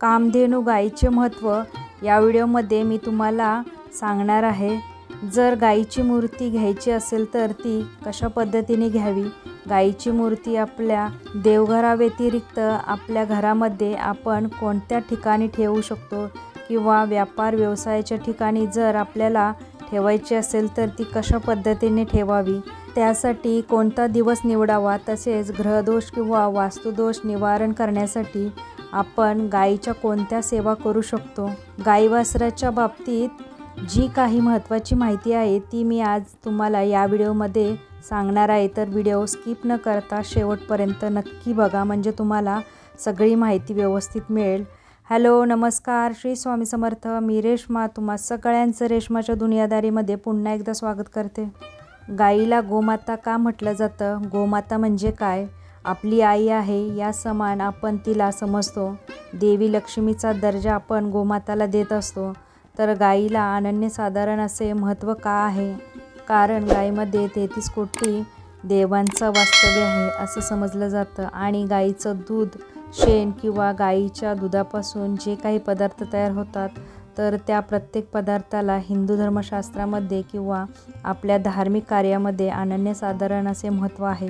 कामधेनू गाईचे महत्त्व या व्हिडिओमध्ये मी तुम्हाला सांगणार आहे. जर गाईची मूर्ती घ्यायची असेल तर ती कशा पद्धतीने घ्यावी? गाईची मूर्ती आपल्या देवघराव्यतिरिक्त आपल्या घरामध्ये आपण कोणत्या ठिकाणी ठेवू शकतो? किंवा व्यापार व्यवसायाच्या ठिकाणी जर आपल्याला ठेवायची असेल तर ती कशा पद्धतीने ठेवावी? त्यासाठी कोणता दिवस निवडावा? तसेच ग्रहदोष किंवा वास्तुदोष निवारण करण्यासाठी आपण गाईच्या कोणत्या सेवा करू शकतो? गाई वासराच्या बाबतीत जी काही महत्त्वाची माहिती आहे ती मी आज तुम्हाला या व्हिडिओमध्ये सांगणार आहे. तर व्हिडिओ स्किप न करता शेवटपर्यंत नक्की बघा. म्हणजे तुम्हाला सगळी माहिती व्यवस्थित मिळेल. हॅलो नमस्कार. श्री स्वामी समर्थ. मी रेश्मा. तुम्हा सगळ्यांचं रेश्माच्या दुनियादारीमध्ये पुन्हा एकदा स्वागत करते. गाईला गोमाता का म्हटलं जातं? गोमाता म्हणजे काय? आपली आई आहे या समान आपण तिला समजतो. देवी लक्ष्मीचा दर्जा आपण गोमाताला देत असतो. तर गाईला अनन्यसाधारण असे महत्त्व का आहे? कारण गाईमध्ये तेहतीस कोटी देवांचं वास्तव्य आहे असं समजलं जातं. आणि गाईचं दूध शेण किंवा गाईच्या दुधापासून जे काही पदार्थ तयार होतात तर त्या प्रत्येक पदार्थाला हिंदू धर्मशास्त्रामध्ये किंवा आपल्या धार्मिक कार्यामध्ये अनन्यसाधारण असे महत्त्व आहे.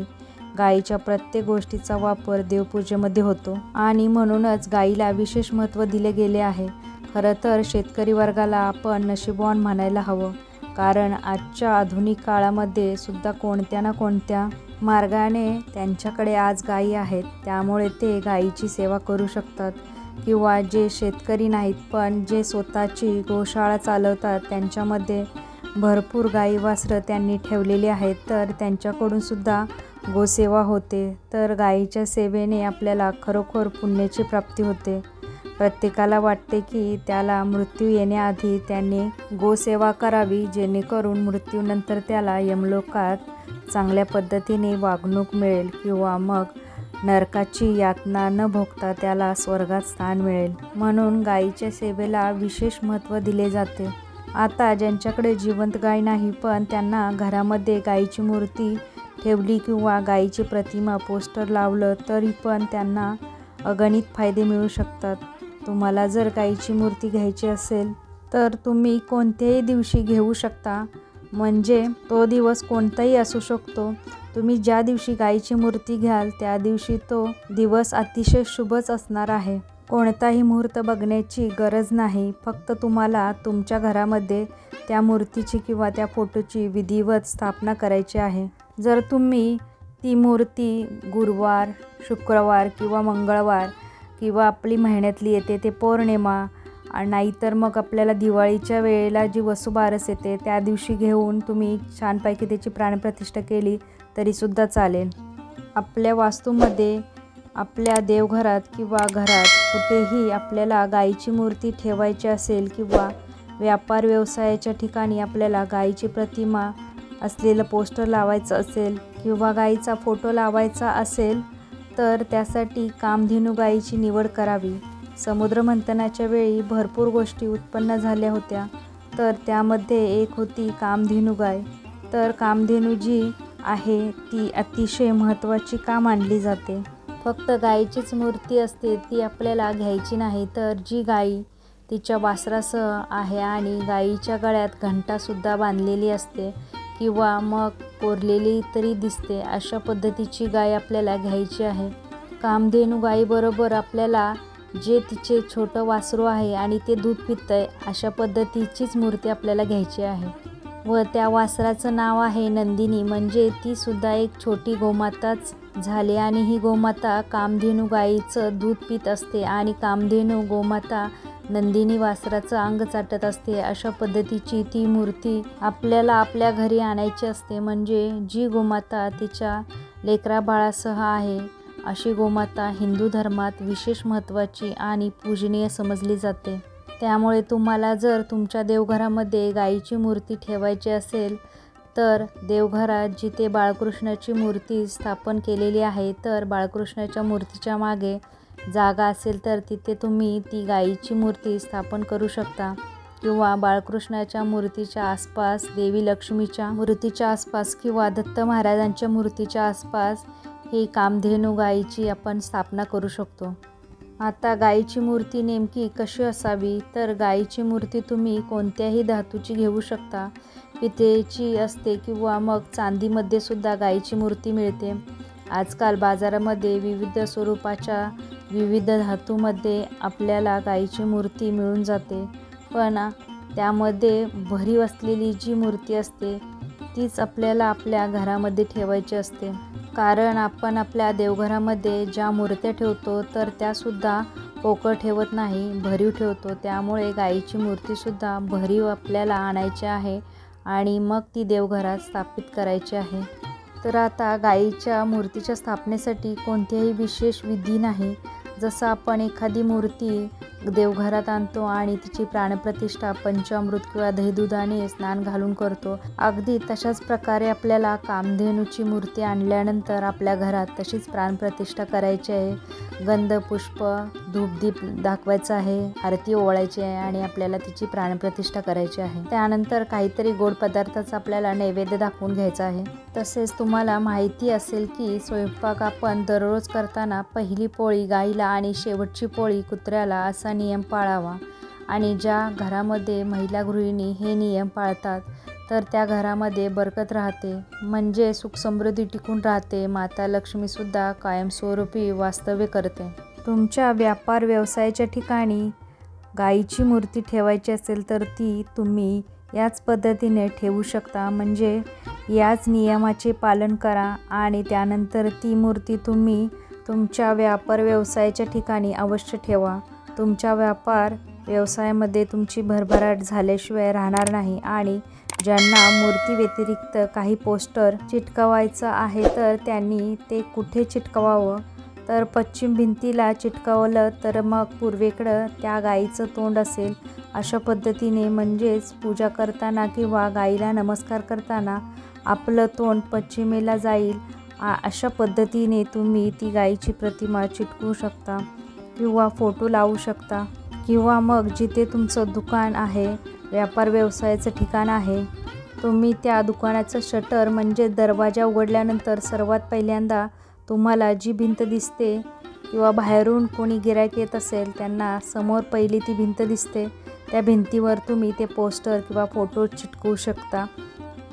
गाईच्या प्रत्येक गोष्टीचा वापर देवपूजेमध्ये होतो. आणि म्हणूनच गाईला विशेष महत्त्व दिले गेले आहे. खरं तर शेतकरी वर्गाला आपण नशीबवान म्हणायला हवं. कारण आजच्या आधुनिक काळामध्ये सुद्धा कोणत्या ना कोणत्या मार्गाने त्यांच्याकडे आज गायी आहेत त्यामुळे ते गायीची सेवा करू शकतात. किंवा जे शेतकरी नाहीत पण जे स्वतःची गोशाळा चालवतात त्यांच्यामध्ये भरपूर गाई वासरं त्यांनी ठेवलेली आहेत. तर त्यांच्याकडूनसुद्धा गोसेवा होते तर गाईच्या सेवेने आपल्याला खरोखर पुण्याची प्राप्ती होते. प्रत्येकाला वाटते की त्याला मृत्यू येण्याआधी त्याने गोसेवा करावी जेणेकरून मृत्यूनंतर त्याला यमलोकात चांगल्या पद्धतीने वागणूक मिळेल किंवा मग नरकाची यातना न भोगता त्याला स्वर्गात स्थान मिळेल. म्हणून गायीच्या सेवेला विशेष महत्त्व दिले जाते. आता ज्यांच्याकडे जिवंत गाय नाही पण त्यांना घरामध्ये गायीची मूर्ती ठेवली किंवा गायीची प्रतिमा पोस्टर लावलं तरी पण त्यांना अगणित फायदे मिळू शकतात. तुम्हाला जर गायीची मूर्ती घ्यायची असेल तर तुम्ही कोणत्याही दिवशी घेऊ शकता. म्हणजे तो दिवस कोणताही असू शकतो. तुम्ही ज्या दिवशी गायीची मूर्ती घ्याल त्या दिवशी तो दिवस अतिशय शुभच असणार आहे. कोणताही मुहूर्त बघण्याची गरज नाही. फक्त तुम्हाला तुमच्या घरामध्ये त्या मूर्तीची किंवा त्या फोटोची विधिवत स्थापना करायची आहे. जर तुम्ही ती मूर्ती गुरुवार शुक्रवार किंवा मंगळवार किंवा आपली महिन्यातली येते ते पौर्णिमा नाहीतर मग आपल्याला दिवाळीच्या वेळेला जी वसुबारस येते त्या दिवशी घेऊन तुम्ही छानपैकी त्याची प्राणप्रतिष्ठा केली तरीसुद्धा चालेल. आपल्या वास्तूमध्ये आपल्या देवघरात किंवा घरात कुठेही आपल्याला गाईची मूर्ती ठेवायची असेल किंवा व्यापार व्यवसायाच्या ठिकाणी आपल्याला गाईची प्रतिमा असलेलं पोस्टर लावायचं असेल किंवा गाईचा फोटो लावायचा असेल तर त्यासाठी कामधेनू गाईची निवड करावी. समुद्रमंथनाच्या वेळी भरपूर गोष्टी उत्पन्न झाल्या होत्या तर त्यामध्ये एक होती कामधेनू गाय तर कामधेनू जी आहे ती अतिशय महत्त्वाची का मानली जाते? फक्त गायीचीच मूर्ती असते ती आपल्याला घ्यायची नाही तर जी गाई तिच्या वासरासह आहे आणि गाईच्या गळ्यात घंटासुद्धा बांधलेली असते किंवा मग कोरलेली तरी दिसते. अशा पद्धतीची गाय आपल्याला घ्यायची आहे. कामधेनू गाईबरोबर आपल्याला जे तिचे छोटं वासरू आहे आणि ते दूध पितं आहे अशा पद्धतीचीच मूर्ती आपल्याला घ्यायची आहे. व त्या वासराचं नाव आहे नंदिनी. म्हणजे ती सुद्धा एक छोटी गोमाताच झाली आणि ही गोमाता कामधेनू गाईचं दूध पित असते. आणि कामधेनू गोमाता नंदिनी वासराचं अंग चाटत असते. अशा पद्धतीची ती मूर्ती आपल्याला आपल्या घरी आणायची असते. म्हणजे जी गोमाता तिच्या लेकरा बाळासह आहे अशी गोमाता हिंदू धर्मात विशेष महत्त्वाची आणि पूजनीय समजली जाते. त्यामुळे तुम्हाला जर तुमच्या देवघरामध्ये गाईची मूर्ती ठेवायची असेल तर देवघरात जिथे बाळकृष्णाची मूर्ती स्थापन केलेली आहे तर बाळकृष्णाच्या मूर्तीच्या मागे जागा असेल तर तिथे तुम्ही ती गाईची मूर्ती स्थापन करू शकता. किंवा बाळकृष्णाच्या मूर्तीच्या आसपास देवी लक्ष्मीच्या मूर्तीच्या आसपास किंवा दत्त महाराजांच्या मूर्तीच्या आसपास ही कामधेनू गाईची आपण स्थापना करू शकतो. आता गाईची मूर्ती नेमकी कशी असावी? तर गाईची मूर्ती तुम्ही कोणत्याही धातूची घेऊ शकता. पितेची असते किंवा मग चांदीमध्ये सुद्धा गाईची मूर्ती मिळते. आजकाल बाजारामध्ये विविध स्वरूपाच्या विविध धातूमध्ये आपल्याला गाईची मूर्ती मिळून जाते. पण त्यामध्ये भरीव असलेली जी मूर्ती असते तीच आपल्याला आपल्या घरामध्ये ठेवायची असते. कारण आपण आपल्या देवघरामध्ये ज्या मूर्त्या ठेवतो तर त्यासुद्धा पोकळ ठेवत नाही भरीव ठेवतो. त्यामुळे गाईची मूर्तीसुद्धा भरीव आपल्याला आणायची आहे आणि मग ती देवघरात स्थापित करायची आहे. तर आता गाईच्या मूर्तीच्या स्थापनेसाठी कोणत्याही विशेष विधी नाही. जसं आपण एखादी मूर्ती देवघरात आणतो आणि तिची प्राणप्रतिष्ठा पंचामृत किंवा दहीदुधाने स्नान घालून करतो अगदी तशाच प्रकारे आपल्याला कामधेनूची मूर्ती आणल्यानंतर आपल्या घरात तशीच प्राणप्रतिष्ठा करायची आहे. गंध पुष्प धूपदीप दाखवायचं आहे आरती ओवाळायची आहे आणि आपल्याला तिची प्राणप्रतिष्ठा करायची आहे. त्यानंतर काहीतरी गोड पदार्थाचा आपल्याला नैवेद्य दाखवून घ्यायचा आहे. तसेच तुम्हाला माहिती असेल की स्वयंपाक आपण दररोज करताना पहिली पोळी गाईला आणि शेवटची पोळी कुत्र्याला असा नियम पाळावा. आणि ज्या घरामध्ये महिला गृहिणी हे नियम पाळतात तर त्या घरामध्ये बरकत राहते. म्हणजे सुख समृद्धी टिकून राहते. माता लक्ष्मीसुद्धा कायमस्वरूपी वास्तव्य करते. तुमच्या व्यापार व्यवसायाच्या ठिकाणी गाईची मूर्ती ठेवायची असेल तर ती तुम्ही याच पद्धतीने ठेवू शकता. म्हणजे याच नियमाचे पालन करा आणि त्यानंतर ती मूर्ती तुम्ही तुमच्या व्यापार व्यवसायाच्या ठिकाणी अवश्य ठेवा. तुमच्या व्यापार व्यवसायामध्ये तुमची भरभराट झाल्याशिवाय राहणार नाही आणि ज्यांना मूर्ती व्यतिरिक्त काही पोस्टर चिटकवायचं आहे तर त्यांनी ते कुठे चिटकवावं? तर पश्चिम भिंतीला चिटकवलं तर मग पूर्वेकडं त्या गाईचं तोंड असेल. अशा पद्धतीने म्हणजेच पूजा करताना किंवा गाईला नमस्कार करताना आपलं तोंड पश्चिमेला जाईल. अशा पद्धतीने तुम्ही ती गाईची प्रतिमा चिटकवू शकता किंवा फोटो लावू शकता. किंवा मग जिथे तुमचं दुकान आहे व्यापार व्यवसायाचं ठिकाण आहे तुम्ही त्या दुकानाचं शटर म्हणजे दरवाजा उघडल्यानंतर सर्वात पहिल्यांदा तुम्हाला जी भिंत दिसते किंवा बाहेरून कोणी गिरायक येत असेल त्यांना समोर पहिली ती भिंत दिसते. त्या भिंतीवर तुम्ही ते पोस्टर किंवा फोटो चिटकवू शकता.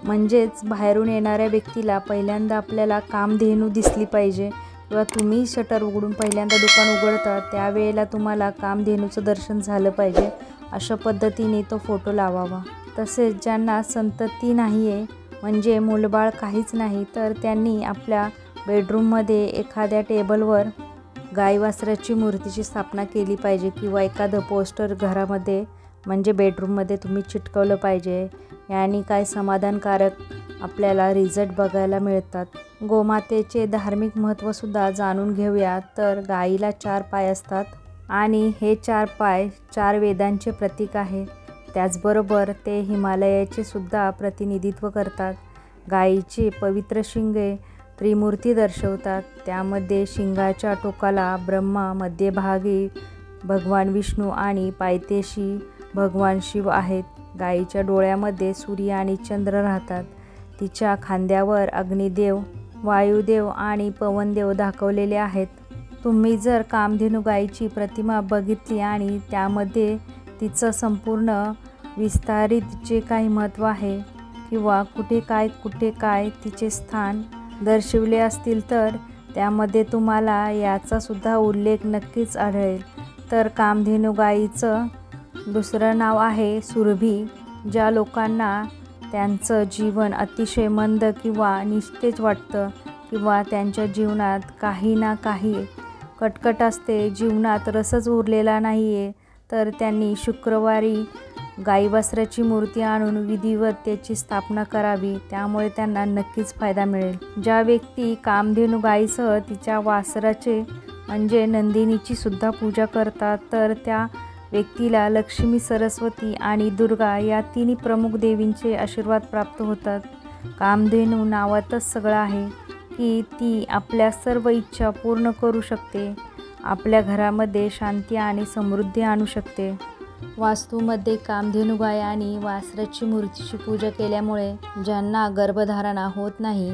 म्हणजेच बाहेरून येणाऱ्या व्यक्तीला पहिल्यांदा आपल्याला कामधेनू दिसली पाहिजे किंवा तुम्ही शटर उघडून पहिल्यांदा दुकान उघडता त्यावेळेला तुम्हाला कामधेनूचं दर्शन झालं पाहिजे. अशा पद्धतीने तो फोटो लावावा. तसेच ज्यांना संतती नाही आहे म्हणजे मुलबाळ काहीच नाही तर त्यांनी आपल्या बेडरूममध्ये एखाद्या टेबलवर गायवासराची मूर्तीची स्थापना केली पाहिजे किंवा एखादं पोस्टर घरामध्ये म्हणजे बेडरूममध्ये तुम्ही चिटकवलं पाहिजे. याने काय समाधानकारक आपल्याला रिझल्ट बघायला मिळतात. गोमातेचे धार्मिक महत्त्वसुद्धा जाणून घेऊया. तर गाईला चार पाय असतात आणि हे चार पाय चार वेदांचे प्रतीक आहे. त्याचबरोबर ते हिमालयाचे सुद्धा प्रतिनिधित्व करतात. गाईचे पवित्र शिंगे त्रिमूर्ती दर्शवतात. त्यामध्ये शिंगाच्या टोकाला ब्रह्मा मध्यभागी भगवान विष्णू आणि पायथ्याशी भगवान शिव आहेत. गाईच्या डोळ्यामध्ये सूर्य आणि चंद्र राहतात. तिच्या खांद्यावर अग्निदेव वायुदेव आणि पवनदेव दाखवलेले आहेत. तुम्ही जर कामधेनू गाईची प्रतिमा बघितली आणि त्यामध्ये तिचं संपूर्ण विस्तारित जे काही महत्त्व आहे किंवा कुठे काय कुठे काय तिचे स्थान दर्शवले असतील तर त्यामध्ये तुम्हाला याचासुद्धा उल्लेख नक्कीच आढळेल. तर कामधेनू गाईचं दुसरं नाव आहे सुरभी ज्या लोकांना त्यांचं जीवन अतिशय मंद किंवा निस्तेज वाटतं किंवा त्यांच्या जीवनात काही ना काही कटकट असते. जीवनात रसच उरलेला नाही आहे तर त्यांनी शुक्रवारी गाई वासराची मूर्ती आणून विधिवत त्याची स्थापना करावी. त्यामुळे त्यांना नक्कीच फायदा मिळेल. ज्या व्यक्ती कामधेनू गाईसह तिच्या वासराचे म्हणजे नंदिनीची सुद्धा पूजा करतात तर त्या व्यक्तीला लक्ष्मी सरस्वती आणि दुर्गा या तिन्ही प्रमुख देवींचे आशीर्वाद प्राप्त होतात. कामधेनू नावातच सगळं आहे की ती आपल्या सर्व इच्छा पूर्ण करू शकते. आपल्या घरामध्ये शांती आणि समृद्धी आणू शकते. वास्तूमध्ये कामधेनू गाय आणि वासराची मूर्तीची पूजा केल्यामुळे ज्यांना गर्भधारणा होत नाही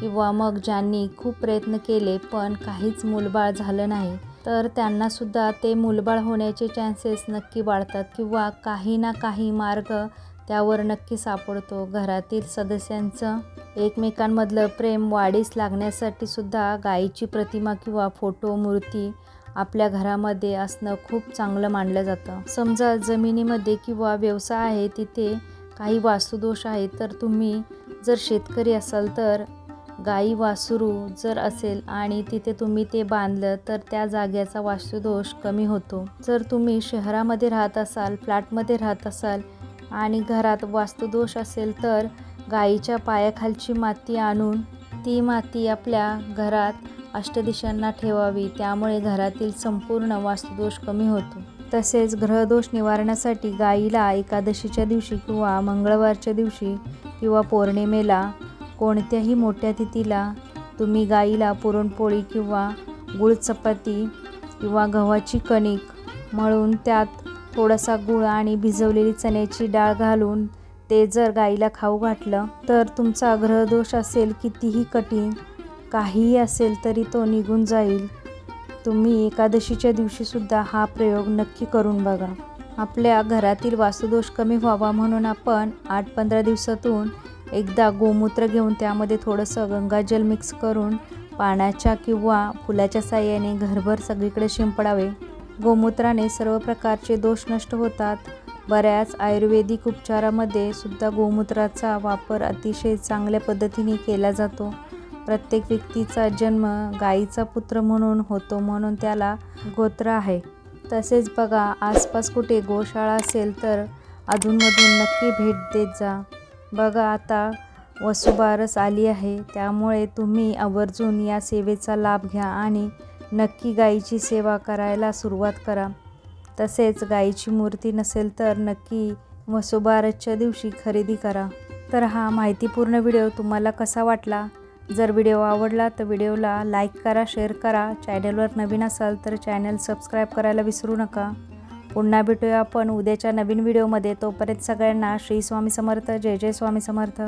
किंवा मग ज्यांनी खूप प्रयत्न केले पण काहीच मूलबाळ झालं नाही तर त्यांनासुद्धा ते मूलबाळ होण्याचे चान्सेस नक्की वाढतात किंवा काही ना काही मार्ग त्यावर नक्की सापडतो. घरातील सदस्यांचं एकमेकांमधलं प्रेम वाढीस लागण्यासाठी सुद्धा गायीची प्रतिमा किंवा फोटो मूर्ती आपल्या घरामध्ये असणं खूप चांगलं मानलं जातं. समजा जमिनीमध्ये किंवा व्यवसाय आहे तिथे काही वास्तुदोष आहे तर तुम्ही जर शेतकरी असाल तर गाई वासरू जर असेल आणि तिथे तुम्ही ते बांधलं तर त्या जाग्याचा वास्तुदोष कमी होतो. जर तुम्ही शहरामध्ये राहत असाल फ्लॅटमध्ये राहत असाल आणि घरात वास्तुदोष असेल तर गाईच्या पायाखालची माती आणून ती माती आपल्या घरात अष्टदिशांना ठेवावी. त्यामुळे घरातील संपूर्ण वास्तुदोष कमी होतो. तसेच ग्रहदोष निवारण्यासाठी गाईला एकादशीच्या दिवशी किंवा मंगळवारच्या दिवशी किंवा पौर्णिमेला कोणत्याही मोठ्या तिथीला तुम्ही गाईला पुरणपोळी किंवा गुळ चपाती किंवा गव्हाची कणिक मळून त्यात थोडासा गुळ आणि भिजवलेली चण्याची डाळ घालून ते जर गाईला खाऊ घातलं तर तुमचा ग्रहदोष असेल कितीही कठीण काहीही असेल तरी तो निघून जाईल. तुम्ही एकादशीच्या दिवशीसुद्धा हा प्रयोग नक्की करून बघा. आपल्या घरातील वास्तुदोष कमी व्हावा म्हणून आपण आठ पंधरा दिवसातून एकदा गोमूत्र घेऊन त्यामध्ये थोडंसं गंगाजल मिक्स करून पाण्याच्या किंवा फुलाच्या साह्याने घरभर सगळीकडे शिंपडावे. गोमूत्राने सर्व प्रकारचे दोष नष्ट होतात. बऱ्याच आयुर्वेदिक उपचारामध्ये सुद्धा गोमूत्राचा वापर अतिशय चांगल्या पद्धतीने केला जातो. प्रत्येक व्यक्तीचा जन्म गाईचा पुत्र म्हणून होतो म्हणून त्याला गोत्र आहे. तसेच बघा आसपास कुठे गोशाळा असेल तर अधूनमधून नक्की भेट देत जा. बघा आता वसुबारस आली आहे. त्यामुळे तुम्ही आवर्जून या सेवेचा लाभ घ्या आणि नक्की गाईची सेवा करायला सुरुवात करा. तसेच गाईची मूर्ती नसेल तर नक्की वसुबारसच्या दिवशी खरेदी करा. तर हा माहितीपूर्ण व्हिडिओ तुम्हाला कसा वाटला? जर व्हिडिओ आवडला तर व्हिडिओला लाईक करा शेअर करा. चॅनलवर नवीन असाल तर चॅनल सबस्क्राईब करायला विसरू नका. पुन्हा भेटूया आपण उद्याच्या नवीन व्हिडिओमध्ये. तोपर्यंत सगळ्यांना श्री स्वामी समर्थ जय जय स्वामी समर्थ.